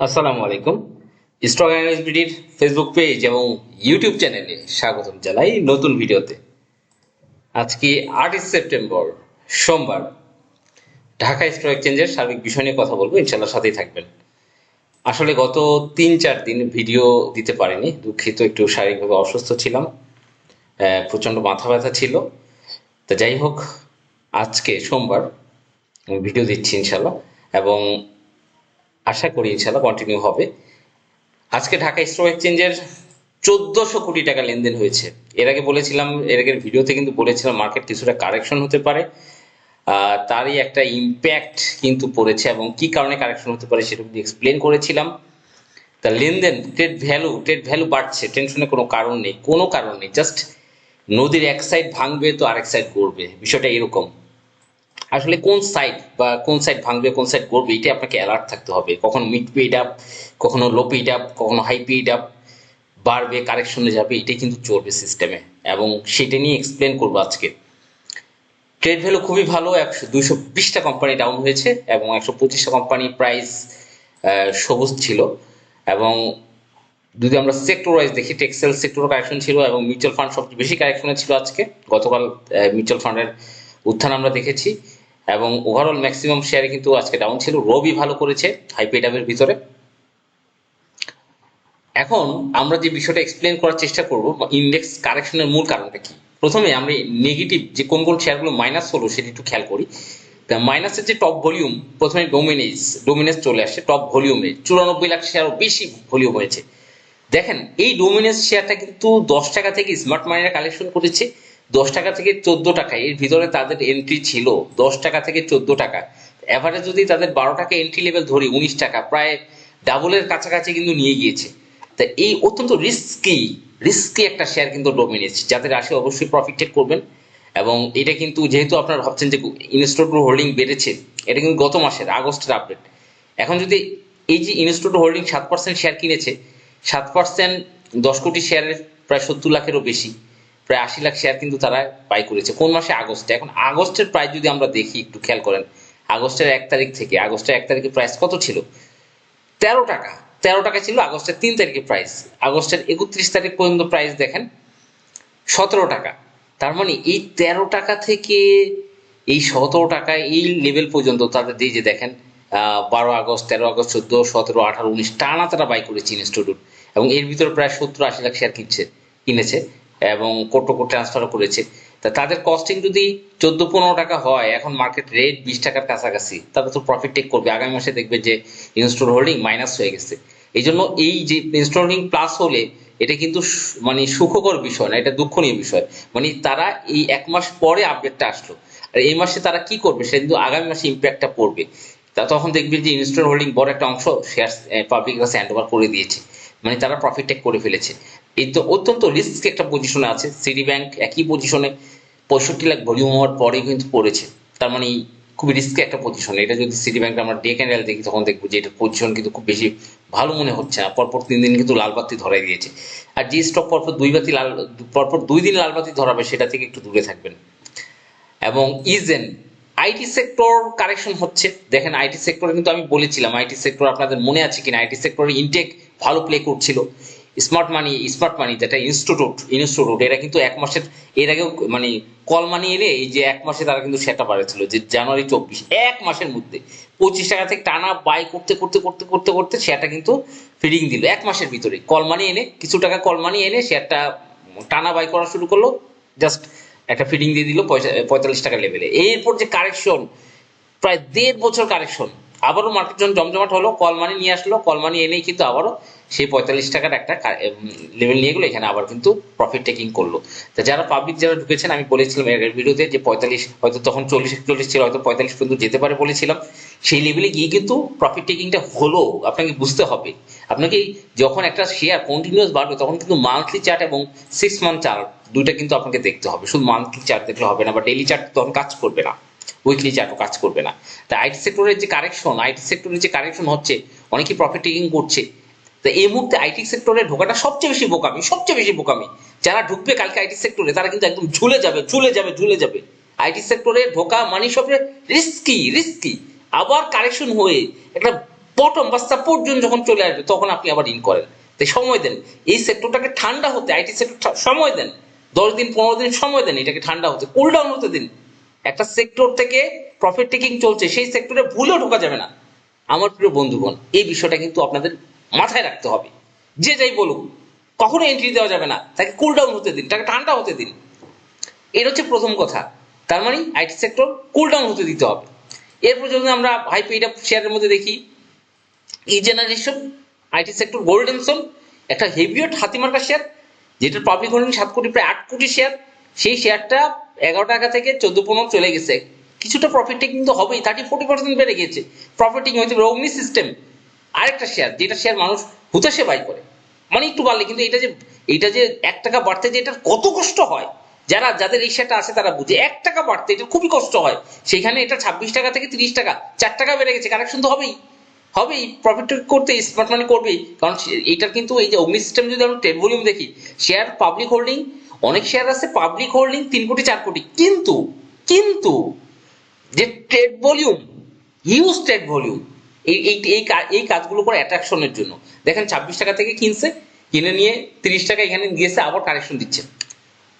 আসসালামু আলাইকুম। স্টক বিডির ফেসবুক পেজ এবং ইউটিউব চ্যানেলে স্বাগতম জানাই নতুন ভিডিওতে। আজকে আটই সেপ্টেম্বর, সোমবার। ঢাকা স্টক এক্সচেঞ্জের সার্বিক বিষয় নিয়ে কথা বলব ইনশাল্লাহ সাথেই থাকবেন। আসলে গত তিন চার দিন ভিডিও দিতে পারিনি, দুঃখিত, একটু শারীরিকভাবে অসুস্থ ছিলাম প্রচণ্ড মাথা ব্যথা ছিল। তা যাই হোক, আজকে সোমবার ভিডিও দিচ্ছি ইনশাল্লাহ এবং আশা করি ইনশাল্লাহ কন্টিনিউ হবে। আজকে ঢাকা স্টক এক্সচেঞ্জের চোদ্দশো কোটি টাকা লেনদেন হয়েছে। এর আগে বলেছিলাম, এর আগের ভিডিওতে কিন্তু বলেছিলাম মার্কেট কিছুটা কারেকশন হতে পারে। তারই একটা ইম্প্যাক্ট কিন্তু পড়েছে এবং কি কারণে কারেকশন হতে পারে সেটা এক্সপ্লেন করেছিলাম। তা লেনদেন ট্রেড ভ্যালু ট্রেড ভ্যালু বাড়ছে টেনশনের কোনো কারণ নেই, কোনো কারণ নেই জাস্ট নদীর এক সাইড ভাঙবে তো আরেক সাইড করবে বিষয়টা এরকম। আসলে কোন সাইড বা কোন সাইড ভাঙবে, কোন সাইড করবে এটা আপনাকে অ্যালার্ট থাকতে হবে। কখনো মিড পেড আপ কখনো লো পেড আপ কখনো হাই পেড আপ বাড়বে কারেকশনে যাবে, এটাই কিন্তু চলবে সিস্টেমে এবং সেটা নিয়ে এক্সপ্লেন করব আজকে। ট্রেড ভ্যালু খুবই ভালো, একশো, দুইশো বিশটা কোম্পানি ডাউন হয়েছে এবং একশো পঁচিশটা কোম্পানি প্রাইস সবুজ ছিল। এবং যদি আমরা সেক্টর ওয়াইজ দেখি টেক্সটাইল সেক্টর কারেকশন ছিল এবং মিউচুয়াল ফান্ড সবচেয়ে বেশি কারেকশনে ছিল আজকে। গতকাল মিউচুয়াল ফান্ডের উত্থান আমরা দেখেছি। এবং ওভারঅল ম্যাক্সিমাম শেয়ারে কিন্তু আজকে ডাউন ছিল। রবি ভালো করেছে হাইপেডামের ভিতরে। এখন আমরা যে বিষয়টা এক্সপ্লেন করার চেষ্টা করব ইন্ডেক্স কারেকশনের মূল কারণটা কি? প্রথমে আমরা নেগেটিভ যে কোন কোন শেয়ারগুলো মাইনাস হলো সেটা একটু খেয়াল করি। তা মাইনাসের যে টপ ভলিউম প্রথমে ডোমিনেজ ডোমিনেজ চলে আসছে টপ ভলিউমে চুরানব্বই লাখ শেয়ারও বেশি ভলিউম হয়েছে। দেখেন, এই ডোমিনেন্স শেয়ারটা কিন্তু দশ টাকা থেকে স্মার্ট মানিরা কালেকশন করেছে। দশ টাকা থেকে চোদ্দ টাকা, এর ভিতরে তাদের এন্ট্রি ছিল দশ টাকা থেকে চোদ্দ টাকা। এভারেজ যদি তাদের বারো টাকা এন্ট্রি লেভেল ধরি, উনিশ টাকা, প্রায় ডাবলের কাছাকাছি কিন্তু নিয়ে গিয়েছে। তা এই অত্যন্ত রিস্কি রিস্কি একটা শেয়ার কিন্তু ডোমিনেন্স যাদের আসে অবশ্যই প্রফিট টেক করবেন। এবং এটা কিন্তু যেহেতু আপনারা ভাবছেন যে ইনস্টোর হোল্ডিং বেড়েছে, এটা কিন্তু গত মাসের, আগস্টের আপডেট এখন যদি এই যে ইনস্টিটিউট হোল্ডিং সাত পার্সেন্ট শেয়ার কিনেছে, সাত পার্সেন্ট দশ কোটি শেয়ারের প্রায় সত্তর লাখেরও বেশি। প্রায় আশি লাখ শেয়ার কিন্তু তারা বাই করেছে। কোন মাসে? আগস্টে। এখন আগস্টের প্রাইস যদি আমরা দেখি, একটু খেয়াল করেন, আগস্টের এক তারিখ থেকে, আগস্টের এক তারিখে প্রাইস কত ছিল? তেরো টাকা। তেরো টাকা ছিল আগস্টের তিন তারিখে প্রাইস আগস্টের একত্রিশ তারিখ পর্যন্ত প্রাইস দেখেন, সতেরো টাকা। তার মানে এই তেরো টাকা থেকে এই সতেরো টাকা, এই লেভেল পর্যন্ত তাদের দিয়ে যে দেখেন বারো আগস্ট, তেরো আগস্ট, চোদ্দ, সতেরো, আঠারো, উনিশ টানা তারা বাই করেছে ইনস্টিটিউট এবং এর ভিতরে প্রায় সত্তর আশি লাখ শেয়ার কিনছে, কিনেছে। এবং কোটো কোট ট্রান্সফারও করেছে। তা তাদের কস্টিং যদি চোদ্দ পনেরো টাকা হয়, এখন মার্কেট রেট বিশ টাকার কাছাকাছি তাদের তো প্রফিট টেক করবে। আগামী মাসে দেখবে যে ইনস্টল হোল্ডিং মাইনাস হয়ে গেছে। এই জন্য এই যে ইনস্টল হোল্ডিং প্লাস হলে এটা কিন্তু মানে সুখকর বিষয় না, এটা দুঃখনীয় বিষয়। মানে তারা এই এক মাস পরে আপডেটটা আসলো। আর এই মাসে তারা কি করবে? সেটা কিন্তু আগামী মাসে ইম্প্যাক্টটা পড়বে। তা তখন দেখবে যে ইনস্টল হোল্ডিং বড় একটা অংশ শেয়ার পাবলিক কাছে হ্যান্ড ওভার করে দিয়েছে। মানে তারা প্রফিট টেক করে ফেলেছে। এই তো অত্যন্ত রিস্ক একটা পজিশনে আছে। সিটি ব্যাংক একই পজিশনে পঁয়ষট্টি লাখ ভলিউম হওয়ার পরে কিন্তু পড়েছে। তার মানে খুবই রিস্কি একটা পজিশন এটা যদি সিটি ব্যাংক আমরা ডে ক্যান্ডেল দেখি, তখন দেখব যে এটা পজিশন কিন্তু খুব বেশি ভালো মনে হচ্ছে না। পরপর তিন দিন কিন্তু লাল বাতি ধরাই দিয়েছে। আর যে স্টক পরপর দুই বাতি লাল, পরপর দুই দিন লাল বাতি ধরাবে, সেটা থেকে একটু দূরে থাকবেন। এবং ইজেন আইটি সেক্টর কারেকশন হচ্ছে। দেখেন আইটি সেক্টরে কিন্তু আমি বলেছিলাম আইটি সেক্টর আপনাদের মনে আছে কিনা? আইটি সেক্টরের ইনটেক ভালো প্লে করছিল। স্মার্ট মানি স্মার্ট মানি যেটা ইনস্টিটিউট ইনস্টিটিউট এরা কিন্তু এক মাসের, এর আগেও মানে কল মানি এলে এই যে এক মাসে তারা কিন্তু সেটা বাড়েছিল যে জানুয়ারি চব্বিশ, এক মাসের মধ্যে। পঁচিশ টাকা থেকে টানা বাই করতে করতে করতে করতে করতে শেয়ারটা কিন্তু ফিডিং দিল, এক মাসের ভিতরে। কল মানি এনে, কিছু টাকা কল মানি এনে শেয়ারটা টানা বাই করা শুরু করল জাস্ট একটা ফিডিং দিয়ে দিল পঁয়তাল্লিশ টাকা লেভেলে এরপর যে কারেকশন প্রায় দেড় বছর কারেকশন আবারও মার্কেট যখন জমজমাট হলো, কল মানি নিয়ে আসলো, কল মানি এনেই কিন্তু আবারও সেই পঁয়তাল্লিশ টাকার একটা লেভেল নিয়ে গেলো এখানে আবার কিন্তু প্রফিট টেকিং করল। তা যারা পাবলিক যারা ঢুকেছেন, আমি বলেছিলাম এর ভিডিওতে যে পঁয়তাল্লিশ, হয়তো তখন চল্লিশ, একচল্লিশ ছিল, হয়তো পঁয়তাল্লিশ পর্যন্ত যেতে পারে বলেছিলাম। সেই লেভেলে গিয়ে কিন্তু প্রফিট টেকিংটা হলো, আপনাকে বুঝতে হবে। আপনাকে যখন একটা শেয়ার কন্টিনিউয়াস বাড়বে, তখন কিন্তু মান্থলি চার্ট এবং সিক্স মান্থ চার্ট দুইটা কিন্তু আপনাকে দেখতে হবে। শুধু মান্থলি চার্ট দেখলে হবে না, বা ডেইলি চার্ট তখন কাজ করবে না। উইকলি চার্টও কাজ করবে না। তা আইটি সেক্টরের যে কারেকশন আইটি সেক্টরের যে কারেকশন হচ্ছে, অনেকেই প্রফিট টেকিং করছে। তো এই মুহূর্তে আইটি সেক্টরে ঢোকাটা সবচেয়ে বেশি বোকামি, সবচেয়ে বেশি বোকামি। যারা ঢুকবে কালকে আইটি সেক্টরে তারা কিন্তু একদম ঝুলে যাবে ঝুলে যাবে ঝুলে যাবে। আইটি সেক্টরে ঢোকা মানি সবচেয়ে রিস্কি রিস্কি আবার কারেকশন হয়ে একটা বটম বা সাপোর্ট জোন যখন চলে আসবে, তখন আপনি আবার ইন করেন। তাই সময় দেন। এই সেক্টরটাকে ঠান্ডা হতে আইটি সেক্টর সময় দেন। দশ দিন, পনেরো দিন সময় দেন এটাকে ঠান্ডা হতে। কুল ডাউন হতে দিন। একটা সেক্টর থেকে প্রফিট টেকিং চলছে, সেই সেক্টরে ভুলেও ঢোকা যাবে না। আমার প্রিয় বন্ধুগণ, এই বিষয়টা কিন্তু আপনাদের মাথায় রাখতে হবে। যে যাই বলুক কখনো এন্ট্রি দেওয়া যাবে না। তাকে কুল ডাউন হতে দিন, তাকে ঠান্ডা হতে দিন। এর হচ্ছে প্রথম কথা। তার মানে আইটি সেক্টর কুল ডাউন হতে দিতে হবে। এরপর যদি আমরা হাই শেয়ারের মধ্যে দেখি। E generation IT sector golden soul একটা হেভিওট হাতিমার্কা শেয়ার যেটার পাবলিক হোল্ডিং সাত কোটি, প্রায় আট কোটি শেয়ার সেই শেয়ারটা এগারো টাকা থেকে চোদ্দ পনেরো চলে গেছে। কিছুটা প্রফিট কিন্তু হবেই থার্টি ফোর্টি পার্সেন্ট বেড়ে গেছে প্রফিটিং হয়েছে অগ্নি সিস্টেম আরেকটা শেয়ার যেটা শেয়ার মানুষ হুতাশে বাই করে। মানে একটু বাড়লে, কিন্তু এটা যে এটা যে এক টাকা বাড়তে যে এটার কত কষ্ট হয়, যারা, যাদের এই শেয়ারটা আছে তারা বুঝে। এক টাকা বাড়তে এটা খুবই কষ্ট হয়। সেখানে এটা ছাব্বিশ টাকা থেকে তিরিশ টাকা, চার টাকা বেড়ে গেছে কারেকশন তো হবেই। হবেই প্রফিট করতে স্মার্ট মানি করবেই। কারণ এইটার কিন্তু এই যে অগ্নি সিস্টেম যদি আমরা ট্রেড ভলিউম দেখি শেয়ার পাবলিক হোল্ডিং অনেক শেয়ার আছে পাবলিক হোল্ডিং তিন কোটি, চার কোটি। কিন্তু কিন্তু, যে trade volume huge trade volume এই এই এই কাজগুলো করে অ্যাট্রাকশনের জন্য। দেখেন, ছাব্বিশ টাকা থেকে কিনছে, কিনে নিয়ে তিরিশ টাকা এখানে গিয়েছে, আবার কারেকশন দিচ্ছে।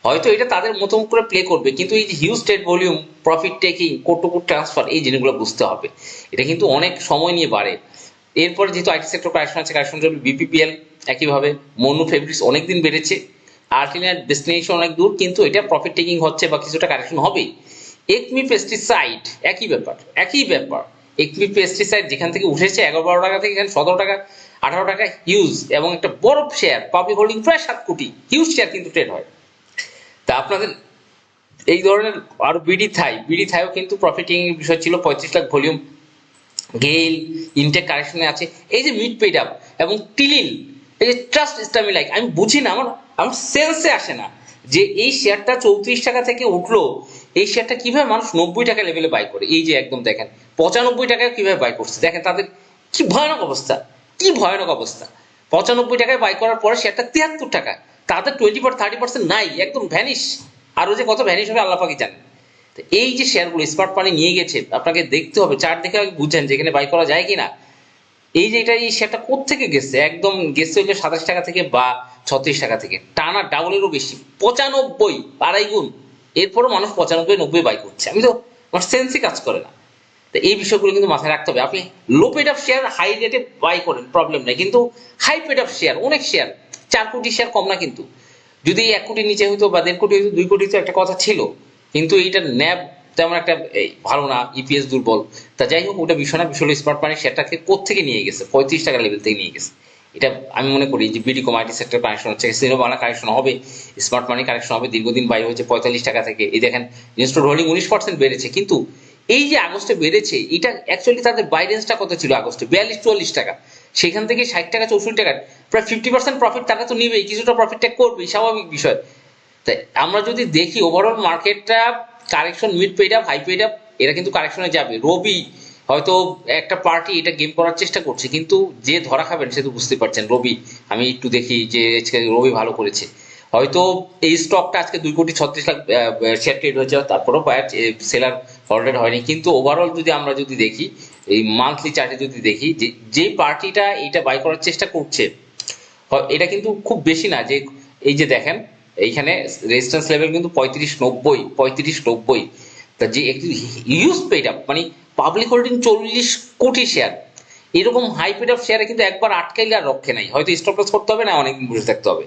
হয়তো এটা তাদের মতো করে প্লে করবে, কিন্তু এই যে huge trade volume profit taking quote transfer এই জিনিসগুলো বুঝতে হবে। এটা কিন্তু অনেক সময় নিয়ে বাড়ে। এরপরে যেহেতু আইটি সেক্টর কারেকশন আছে কারেকশন চলবে বিপিপিএল একইভাবে মনু ফেব্রিক্স অনেকদিন বেড়েছে। আর্টিনার ডেস্টিনেশন অনেক দূর, কিন্তু এটা প্রফিট টেকিং হচ্ছে বা কিছুটা কারেকশন হবেই। একমি পেস্টিসাইড একই ব্যাপার একই ব্যাপার। একমি পেস্টিসাইড যেখান থেকে উঠেছে এগারো বারো টাকা থেকে এখানে সতেরো টাকা, আঠারো টাকা হিউজ এবং একটা বড় শেয়ার পাবলিক হোল্ডিং প্রায় সাত কোটি হিউজ শেয়ার কিন্তু ট্রেড হয়। তা আপনাদের এই ধরনের আরও বিডি থাই বিডি থাইও কিন্তু প্রফিটিং বিষয় ছিল, পঁয়ত্রিশ লাখ ভলিউম গেইল ইনটেক কারেকশনে আছে। এই যে মিড পেড আপ এবং টিলিন এই যে ট্রাস্ট ইসলামী লাইক আমি বুঝি না, আমার আমার সেন্সে আসে না। যে এই শেয়ারটা চৌত্রিশ টাকা থেকে উঠল, এই শেয়ারটা কীভাবে মানুষ নব্বই টাকা লেভেলে বাই করে? এই যে একদম দেখেন, পঁচানব্বই টাকায় কীভাবে বাই করছে? দেখেন তাদের কি ভয়ানক অবস্থা, কি ভয়ানক অবস্থা। পঁচানব্বই টাকায় বাই করার পরে শেয়ারটা তিয়াত্তর টাকা, তাদের টোয়েন্টি পার থার্টি পার্সেন্ট নাই, একদম ভ্যানিশ আরও যে কত ভ্যানিশ হবে আল্লাহ পাকি জানেন তো এই যে শেয়ারগুলো স্মার্ট মানি নিয়ে গেছে, আপনাকে দেখতে হবে চার্ট দেখে বুঝছেন যে এখানে বাই করা যায় কিনা। এই যে এটা, এই শেয়ারটা কোথেকে গেছে? একদম গেছে হইলে সাতাশ টাকা থেকে বা ছত্রিশ টাকা থেকে। টানা ডাবলেরও বেশি। পঁচানব্বই, আড়াই গুণ। এরপরও মানুষ পঁচানব্বই, নব্বই বাই করছে। আমি তো, আমার সেন্সই কাজ করে না। তো এই বিষয়গুলো কিন্তু মাথায় রাখতে হবে। আপনি low paid of share high রেটে বাই করেন প্রবলেম নেই। কিন্তু হাই পেড অফ শেয়ার অনেক শেয়ার চার কোটি শেয়ার কম না কিন্তু। যদি এক কোটি নিচে হইতো বা দেড় কোটি হইতো, দুই কোটি তো একটা কথা ছিল। কিন্তু এইটার ন্যাব তেমন একটা ভালো না ইপিএস দুর্বল। তা যাই হোক, ওটা বিষয় না বিষয় স্মার্ট মানি শেয়ারটাকে কোথেকে নিয়ে গেছে? পঁয়ত্রিশ টাকা লেভেল থেকে নিয়ে গেছে। এটা আমি মনে করি যে বিডি কমাইটি সেক্টর কানেকশন হচ্ছে সিনো বাংলা কানেকশন হবে স্মার্ট মানি কানেকশন হবে, দীর্ঘদিন বাইরে হয়েছে পঁয়তাল্লিশ টাকা থেকে। এই দেখেন ইনস্টোর হোল্ডিং উনিশ পার্সেন্ট বেড়েছে, কিন্তু এই যে আগস্টে বেড়েছে, এটা অ্যাকচুয়ালি তাদের বাইরেন্সটা কত ছিল আগস্টে? বিয়াল্লিশ, চুয়াল্লিশ টাকা। সেখান থেকে ষাট টাকা, চৌষট্টি টাকা, প্রায় ফিফটি পার্সেন্ট প্রফিট তারা তো নিবেই, কিছুটা প্রফিটটা করবেই, স্বাভাবিক বিষয়। তাই আমরা যদি দেখি ওভারঅল মার্কেটটা correction mid paid up high paid up এরা কিন্তু কারেকশনে যাবে। রবি হয়তো একটা পার্টি এটা গেম করার চেষ্টা করছে, কিন্তু যে ধরা খাবেন সে তো বুঝতে পারছেন। রবি, আমি একটু দেখি যে রবি ভালো করেছে। হয়তো এই স্টকটা আজকে দুই কোটি ছত্রিশ লাখ শেয়ার ট্রেড হয়েছে, তারপরেও বায়ার সেলার হল্ডেড হয়নি। কিন্তু ওভারঅল যদি আমরা যদি দেখি, এই মান্থলি চার্টে যদি দেখি, যে যে পার্টিটা এটা বাই করার চেষ্টা করছে এটা কিন্তু খুব বেশি না। যে, এই যে দেখেন এইখানে রেজিস্ট্যান্স লেভেল কিন্তু পঁয়ত্রিশ নব্বই পঁয়ত্রিশ নব্বই। তা যে একটু ইউজ পেড আপ মানে পাবলিক হোল্ডিং চল্লিশ কোটি শেয়ার এরকম হাই পেড আপ শেয়ারে কিন্তু একবার আটকাইলে আর রক্ষে নাই। হয়তো স্টপ লস করতে হবে না অনেকদিন বসে থাকতে হবে।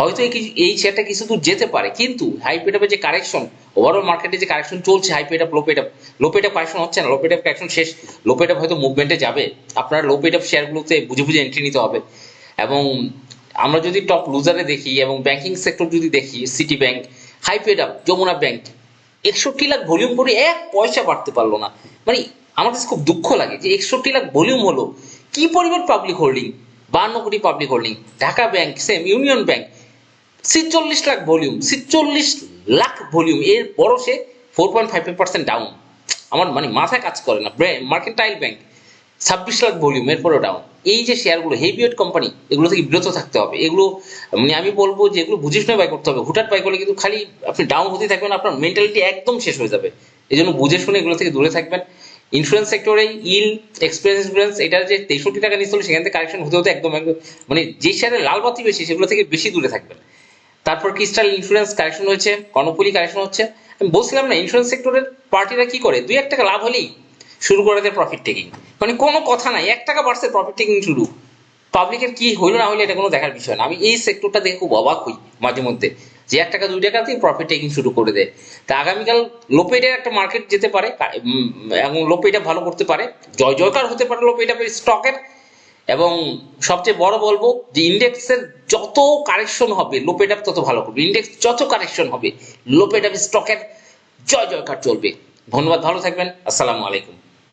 হয়তো এই এই শেয়ারটা কিছু দূর যেতে পারে, কিন্তু হাই পেড আপের যে কারেকশন ওভারঅল মার্কেটে যে কারেকশন চলছে high paid up low paid up low paid up correction হচ্ছে না লো পেড আপ কারেকশন শেষ। লো পেড আপ হয়তো মুভমেন্টে যাবে। আপনার লো পেড আপ শেয়ারগুলোতে বুঝে বুঝে এন্ট্রি নিতে হবে। এবং আমরা যদি টপ লুজারে দেখি এবং ব্যাংকিং সেক্টর যদি দেখি City bank high paid up Jamuna bank একষট্টি লাখ ভলিউম করে এক পয়সা বাড়তে পারল না। মানে আমার কাছে খুব দুঃখ লাগে যে একষট্টি লাখ ভলিউম হলো। কি পরিমাণ পাবলিক হোল্ডিং বান্ন crore public holding Dhaka bank same union bank ছিচল্লিশ লাখ ভলিউম ছিচল্লিশ লাখ ভলিউম এর বড় সে four point five percent down আমার মানে মাথায় কাজ করে না। মার্কেন্টাইল ব্যাংক ছাব্বিশ লাখ ভলিউম, এরপরেও ডাউন এই যে শেয়ারগুলো হেভিওয়েট কোম্পানি এগুলো থেকে বিরত থাকতে হবে। এগুলো মানে আমি বলব যে এগুলো বুঝে শুনে বাই করতে হবে। হুটাট বাই করলে কিন্তু খালি আপনি ডাউন হতে থাকবেন, আপনার মেন্টালিটি একদম শেষ হয়ে যাবে। এই জন্য বুঝে শুনে এগুলো থেকে দূরে থাকবেন। ইন্স্যুরেন্স সেক্টরে ইল এক্সপিরিয়েন্স ইন্স্যুরেন্স এটার যে তেষট্টি টাকা নিচ্ছিল সেখান থেকে কারেকশন হতে হতে একদম একদম মানে যে শেয়ারে লাল বাতি বেশি, সেগুলো থেকে বেশি দূরে থাকবেন। তারপর ক্রিস্টাল ইন্স্যুরেন্স কারেকশন হয়েছে, কর্ণফুলি কারেকশন হচ্ছে। আমি বলছিলাম না ইন্স্যুরেন্স সেক্টরের পার্টিরা কি করে? দুই এক টাকা লাভ হলেই শুরু করে দেয় প্রফিট টেকিং মানে কোনো কথা নাই, এক টাকা বাড়ছে প্রফিট টেকিং শুরু। পাবলিকের কি হইল না হইল এটা কোনো দেখার বিষয় না। আমি এই সেক্টরটা দেখে খুব অবাক হই মাঝে মধ্যে, যে এক টাকা, দুই টাকাতেই প্রফিট টেকিং শুরু করে দেয়। তা আগামীকাল লোপেটের একটা মার্কেট যেতে পারে এবং লোপেটা ভালো করতে পারে। জয় জয়কার হতে পারে লোপেটা স্টকের এবং সবচেয়ে বড় বলব, যে ইন্ডেক্সের যত কারেকশন হবে, লোপেট তত ভালো করবে। ইন্ডেক্স যত কারেকশন হবে, লোপেট স্টকের জয় জয়কার চলবে। ধন্যবাদ, ভালো থাকবেন। আসসালামু আলাইকুম।